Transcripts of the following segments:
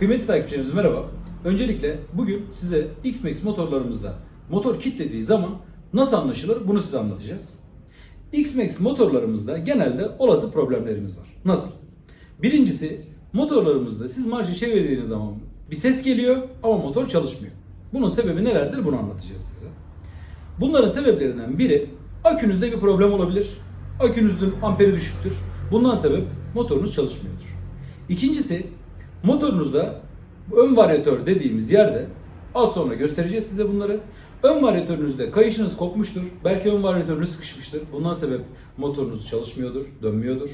Kıymetli takipçilerimiz merhaba. Öncelikle bugün size X-Max motorlarımızda motor kilitlediği zaman nasıl anlaşılır bunu size anlatacağız. X-Max motorlarımızda genelde olası problemlerimiz var. Nasıl? Birincisi motorlarımızda siz marşı çevirdiğiniz zaman bir ses geliyor ama motor çalışmıyor. Bunun sebebi nelerdir bunu anlatacağız size. Bunların sebeplerinden biri akünüzde bir problem olabilir. Akünüzün amperi düşüktür. Bundan sebep motorunuz çalışmıyordur. İkincisi motorunuzda ön varyatör dediğimiz yerde az sonra göstereceğiz size bunları. Ön varyatörünüzde kayışınız kopmuştur. Belki ön varyatörünüz sıkışmıştır. Bundan sebep motorunuz çalışmıyordur, dönmüyordur.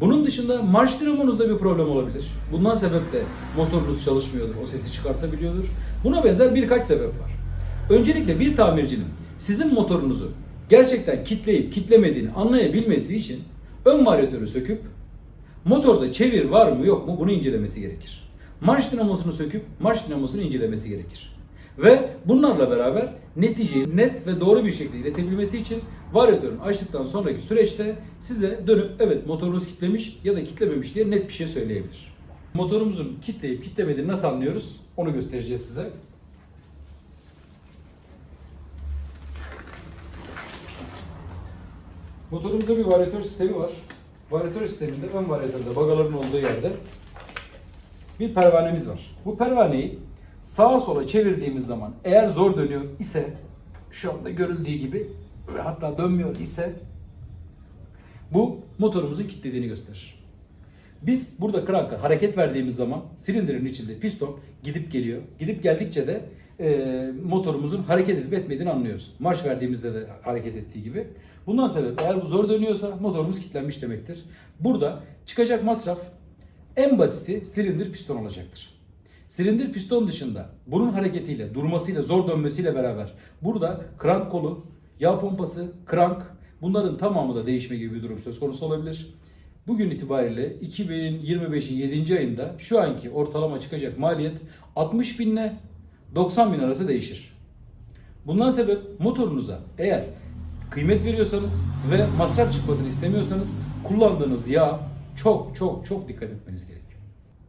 Bunun dışında marş dinamonuzda bir problem olabilir. Bundan sebep de motorunuz çalışmıyordur, o sesi çıkartabiliyordur. Buna benzer birkaç sebep var. Öncelikle bir tamircinin sizin motorunuzu gerçekten kitleyip kitlemediğini anlayabilmesi için ön varyatörü söküp motorda çevir var mı yok mu bunu incelemesi gerekir. Marş dinamosunu söküp marş dinamosunu incelemesi gerekir. Ve bunlarla beraber neticeyi net ve doğru bir şekilde iletebilmesi için varyatörün açtıktan sonraki süreçte size dönüp evet motorunuz kitlemiş ya da kitlememiş diye net bir şey söyleyebilir. Motorumuzun kitleyip kitlemediğini nasıl anlıyoruz onu göstereceğiz size. Motorumuzda bir varyatör sistemi var. Varyatör sisteminde ön varyatörde bagaların olduğu yerde bir pervanemiz var. Bu pervaneyi sağa sola çevirdiğimiz zaman eğer zor dönüyor ise şu anda görüldüğü gibi ve hatta dönmüyor ise bu motorumuzun kilitlediğini gösterir. Biz burada kranka hareket verdiğimiz zaman silindirin içinde piston gidip geliyor. Gidip geldikçe de e, motorumuzun hareket edip etmediğini anlıyoruz. Marş verdiğimizde de hareket ettiği gibi. Bundan sebep eğer bu zor dönüyorsa motorumuz kilitlenmiş demektir. Burada çıkacak masraf en basiti silindir piston olacaktır. Silindir piston dışında bunun hareketiyle, durmasıyla, zor dönmesiyle beraber burada krank kolu, yağ pompası, krank bunların tamamı da değişme gibi bir durum söz konusu olabilir. Bugün itibariyle 2025'in 7. ayında şu anki ortalama çıkacak maliyet 60 bin ile 90 bin arası değişir. Bundan sebep motorunuza eğer kıymet veriyorsanız ve masraf çıkmasını istemiyorsanız kullandığınız yağ çok çok çok dikkat etmeniz gerekiyor.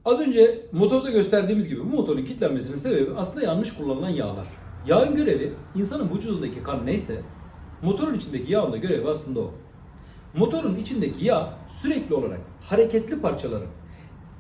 Az önce motorda gösterdiğimiz gibi bu motorun kilitlenmesinin sebebi aslında yanlış kullanılan yağlar. Yağın görevi insanın vücudundaki kan neyse motorun içindeki yağın da görevi aslında o. Motorun içindeki yağ sürekli olarak hareketli parçaların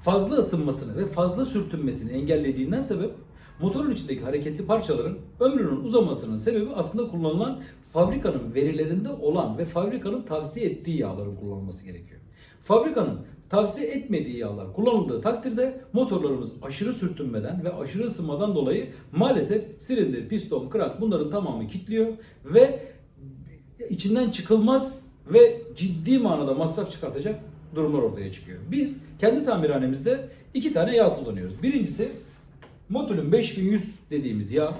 fazla ısınmasını ve fazla sürtünmesini engellediğinden sebep motorun içindeki hareketli parçaların ömrünün uzamasının sebebi aslında kullanılan fabrikanın verilerinde olan ve fabrikanın tavsiye ettiği yağların kullanılması gerekiyor. Fabrikanın tavsiye etmediği yağlar kullanıldığı takdirde motorlarımız aşırı sürtünmeden ve aşırı ısınmadan dolayı maalesef silindir, piston, krank bunların tamamı kilitliyor ve içinden çıkılmaz ve ciddi manada masraf çıkartacak durumlar ortaya çıkıyor. Biz kendi tamirhanemizde iki tane yağ kullanıyoruz. Birincisi Motul'ün 5100 dediğimiz yağ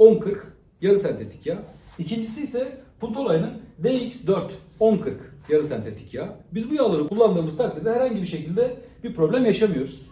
1040 yarı sentetik yağ. İkincisi ise Puntolay'ın DX4 1040 yarı sentetik yağ. Biz bu yağları kullandığımız takdirde herhangi bir şekilde bir problem yaşamıyoruz.